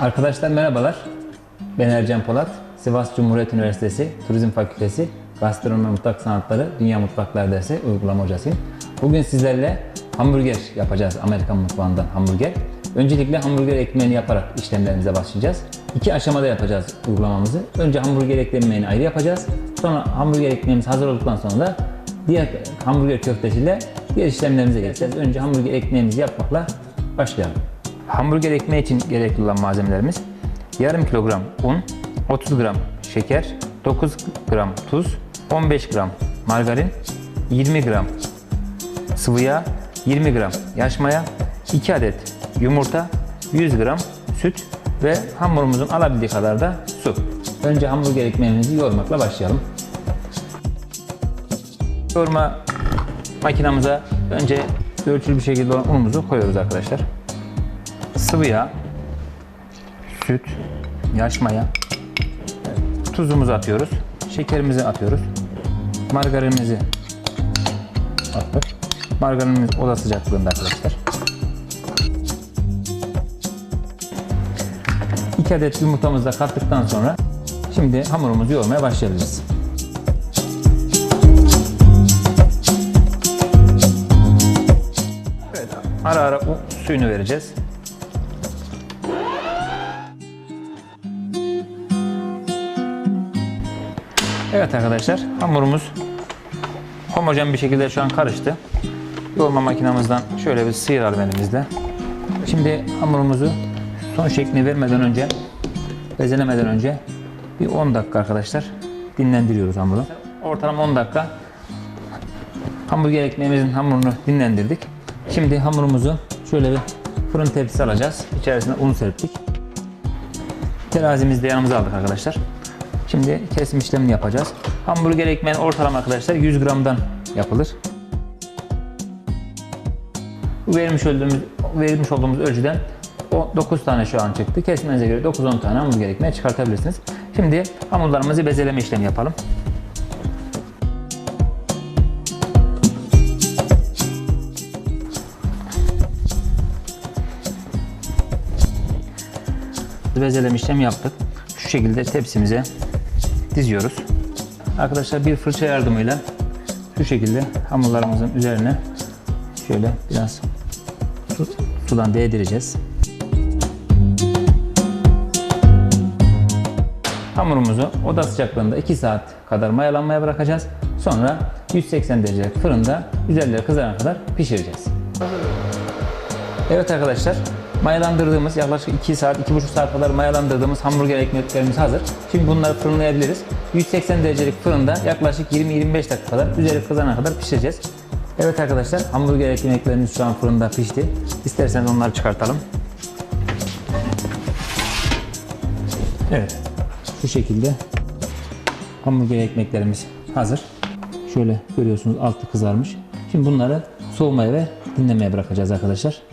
Arkadaşlar merhabalar. Ben Ercan Polat. Sivas Cumhuriyet Üniversitesi Turizm Fakültesi Gastronomi ve Mutfak Sanatları Dünya Mutfaklar Dersi uygulama hocasıyım. Bugün sizlerle hamburger yapacağız. Amerikan mutfağından hamburger. Öncelikle hamburger ekmeğini yaparak işlemlerimize başlayacağız. İki aşamada yapacağız uygulamamızı. Önce hamburger ekmeğini ayrı yapacağız. Sonra hamburger ekmeğimiz hazır olduktan sonra da diğer hamburger köftesiyle diğer işlemlerimize geçeceğiz. Önce hamburger ekmeğimizi yapmakla başlayalım. Hamburger ekmeği için gerekli olan malzemelerimiz yarım kilogram un, 30 gram şeker, 9 gram tuz, 15 gram margarin, 20 gram sıvı yağ, 20 gram yaş maya, 2 adet yumurta, 100 gram süt ve hamurumuzun alabildiği kadar da su. Önce hamburger ekmeğimizi yoğurmakla başlayalım. Yoğurma makinamıza önce ölçülü bir şekilde olan unumuzu koyuyoruz arkadaşlar. Sıvı yağ, süt, yaş maya, tuzumuzu atıyoruz, şekerimizi atıyoruz, margarinimizi attık. Margarinimiz oda sıcaklığında arkadaşlar. 2 adet yumurtamızı da kattıktan sonra şimdi hamurumuzu yoğurmaya başlayabiliriz. Evet, ara ara suyunu vereceğiz. Evet arkadaşlar hamurumuz homojen bir şekilde şu an karıştı. Yoğurma makinamızdan şöyle bir sıyıralım elimizle. Şimdi hamurumuzu son şeklini vermeden önce, bezelemeden önce bir 10 dakika arkadaşlar dinlendiriyoruz hamuru. Ortalama 10 dakika hamburger ekmeğimizin hamurunu dinlendirdik. Şimdi hamurumuzu şöyle bir fırın tepsisi alacağız. İçerisine un serptik. Terazimizi de yanımıza aldık arkadaşlar. Şimdi kesim işlemini yapacağız. Hamburger ekmeğin ortalama arkadaşlar 100 gramdan yapılır. Vermiş olduğumuz, vermiş olduğumuz ölçüden o 9 tane şu an çıktı. Kesmenize göre 9-10 tane hamburger ekmeği çıkartabilirsiniz. Şimdi hamurlarımızı bezeleme işlemi yapalım. bezeleme işlemi yaptık. Şu şekilde tepsimize diziyoruz. Arkadaşlar bir fırça yardımıyla şu şekilde hamurlarımızın üzerine şöyle biraz su, sudan değdireceğiz. Hamurumuzu oda sıcaklığında 2 saat kadar mayalanmaya bırakacağız. Sonra 180 derece fırında üzerleri kızarana kadar pişireceğiz. Evet arkadaşlar, mayalandırdığımız yaklaşık 2 saat, 2,5 saat kadar mayalandırdığımız hamburger ekmeklerimiz hazır. Şimdi bunları fırınlayabiliriz. 180 derecelik fırında yaklaşık 20-25 dakika kadar üzeri kızarana kadar pişireceğiz. Evet arkadaşlar, hamburger ekmeklerimiz şu an fırında pişti. İsterseniz onları çıkartalım. Evet, şu şekilde hamburger ekmeklerimiz hazır. Şöyle görüyorsunuz altı kızarmış. Şimdi bunları soğumaya ve dinlemeye bırakacağız arkadaşlar.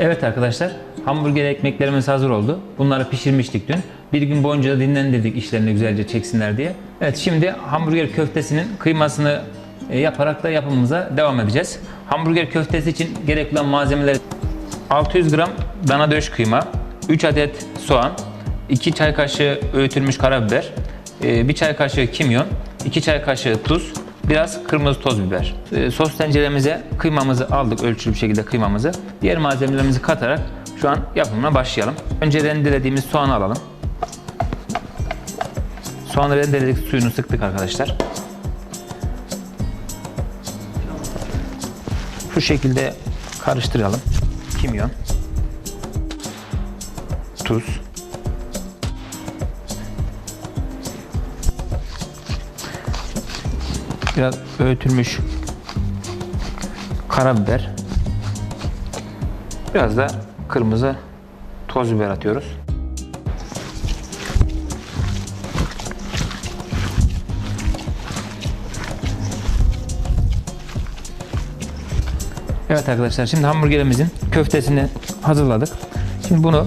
Evet arkadaşlar, hamburger ekmeklerimiz hazır oldu. Bunları pişirmiştik dün. Bir gün boyunca dinlendirdik işlerini güzelce çeksinler diye. Evet şimdi hamburger köftesinin kıymasını e, yaparak da yapımımıza devam edeceğiz. Hamburger köftesi için gerekli olan malzemeler 600 gram dana döş kıyma, 3 adet soğan, 2 çay kaşığı öğütülmüş karabiber, 1 çay kaşığı kimyon, 2 çay kaşığı tuz, biraz kırmızı toz biber. Ee, sos tenceremize kıymamızı aldık ölçülü bir şekilde kıymamızı. Diğer malzemelerimizi katarak şu an yapımına başlayalım. Önce rendelediğimiz soğanı alalım. Soğanı rendeledik, suyunu sıktık arkadaşlar. Şu şekilde karıştıralım. Kimyon, tuz, biraz öğütülmüş karabiber, biraz da kırmızı toz biber atıyoruz. Evet arkadaşlar şimdi hamburgerimizin köftesini hazırladık. Şimdi bunu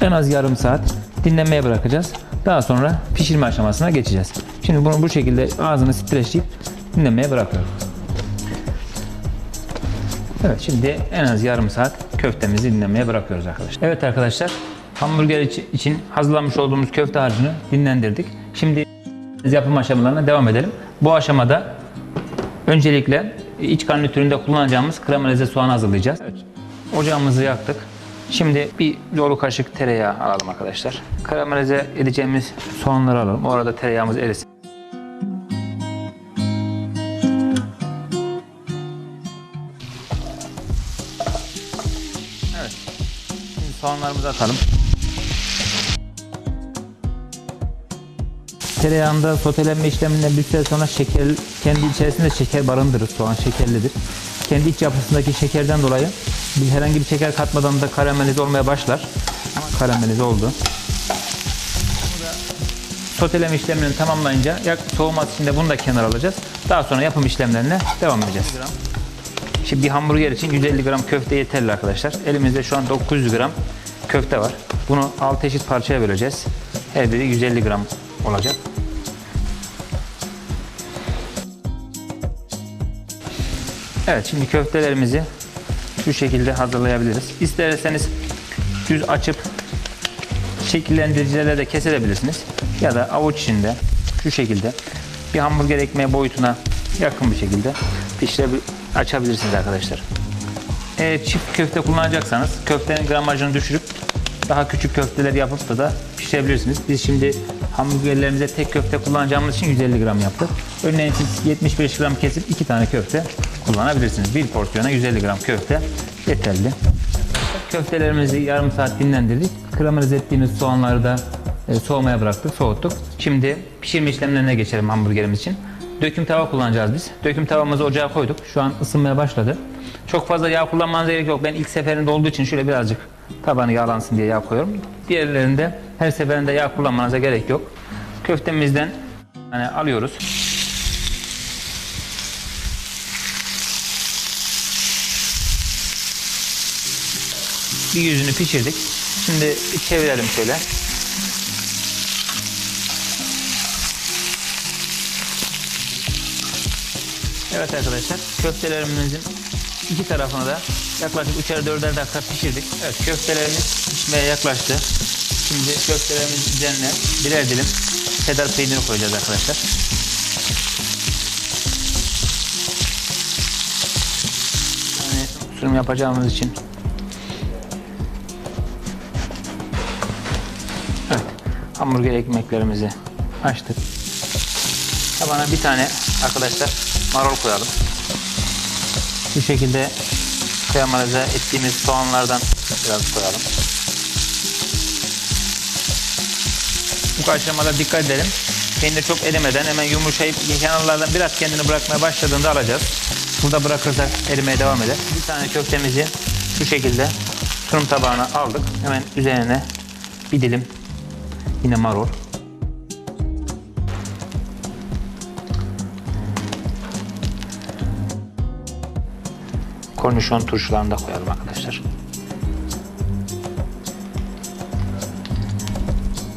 en az yarım saat dinlenmeye bırakacağız. Daha sonra pişirme aşamasına geçeceğiz. Şimdi bunu bu şekilde ağzını streçleyip dinlenmeye bırakıyorum. Evet şimdi en az yarım saat köftemizi dinlenmeye bırakıyoruz arkadaşlar. Evet arkadaşlar hamburger içi- için hazırlamış olduğumuz köfte harcını dinlendirdik. Şimdi yapım aşamalarına devam edelim. Bu aşamada öncelikle iç garnitüründe kullanacağımız karamelize soğan hazırlayacağız. Evet. Ocağımızı yaktık. Şimdi bir dolu kaşık tereyağı alalım arkadaşlar. Karamelize edeceğimiz soğanları alalım. O arada tereyağımız erisin. Soğanlarımızı atalım. Tereyağında sotelenme işleminden bir süre sonra şeker, kendi içerisinde şeker barındırır. Soğan şekerlidir. Kendi iç yapısındaki şekerden dolayı bir herhangi bir şeker katmadan da karamelize olmaya başlar. Karamelize oldu. Soteleme işlemlerini tamamlayınca soğuması için de bunu da kenara alacağız. Daha sonra yapım işlemlerine devam edeceğiz. Şimdi bir hamburger için 150 gram köfte yeterli arkadaşlar. Elimizde şu an 900 gram köfte var. Bunu 6 eşit parçaya böleceğiz. Her biri 150 gram olacak. Evet şimdi köftelerimizi şu şekilde hazırlayabiliriz. İsterseniz düz açıp şekillendiricilerle de kesebilirsiniz. Ya da avuç içinde şu şekilde bir hamburger ekmeği boyutuna yakın bir şekilde pişire açabilirsiniz arkadaşlar. Eğer çift köfte kullanacaksanız köftenin gramajını düşürüp daha küçük köfteler yapıp da da pişirebilirsiniz. Biz şimdi hamburgerlerimize tek köfte kullanacağımız için 150 gram yaptık. Örneğin siz 75 gram kesip iki tane köfte kullanabilirsiniz. Bir porsiyona 150 gram köfte yeterli. Köftelerimizi yarım saat dinlendirdik. Karamelize ettiğimiz soğanları da e, soğumaya bıraktık, soğuttuk. Şimdi pişirme işlemlerine geçelim hamburgerimiz için. Döküm tava kullanacağız biz. Döküm tavamızı ocağa koyduk. Şu an ısınmaya başladı. Çok fazla yağ kullanmanıza gerek yok. Ben ilk seferinde olduğu için şöyle birazcık tabanı yağlansın diye yağ koyuyorum. Diğerlerinde her seferinde yağ kullanmanıza gerek yok. Köftemizden hani alıyoruz. Bir yüzünü pişirdik. Şimdi çevirelim şöyle. Evet arkadaşlar köftelerimizin iki tarafını da yaklaşık üçer dörder dakika pişirdik. Evet köftelerimiz pişmeye yaklaştı. Şimdi köftelerimizin üzerine birer dilim cheddar peyniri koyacağız arkadaşlar. Yani sunum yapacağımız için Evet. Hamburger ekmeklerimizi açtık. Tabana bir tane arkadaşlar marul koyalım. Bu şekilde karamelize ettiğimiz soğanlardan biraz koyalım. Bu aşamada dikkat edelim. Peynir çok erimeden hemen yumuşayıp kenarlardan biraz kendini bırakmaya başladığında alacağız. Burada bırakırsak erimeye devam eder. Bir tane köftemizi şu şekilde sunum tabağına aldık. Hemen üzerine bir dilim yine marul. Kornişon turşularını da koyalım arkadaşlar.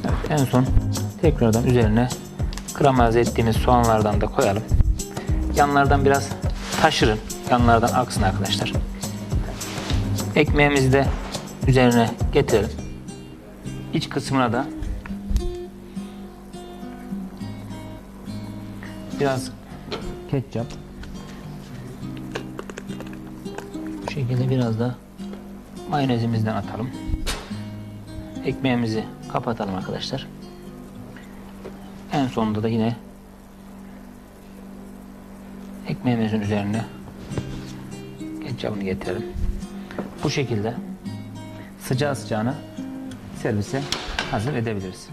Evet, en son tekrardan üzerine karamelize ettiğimiz soğanlardan da koyalım. Yanlardan biraz taşırın. Yanlardan aksın arkadaşlar. Ekmeğimizi de üzerine getirelim. İç kısmına da biraz ketçap şekilde biraz da mayonezimizden atalım. Ekmeğimizi kapatalım arkadaşlar. En sonunda da yine ekmeğimizin üzerine ketçapını getirelim. Bu şekilde sıcağı sıcağına servise hazır edebiliriz.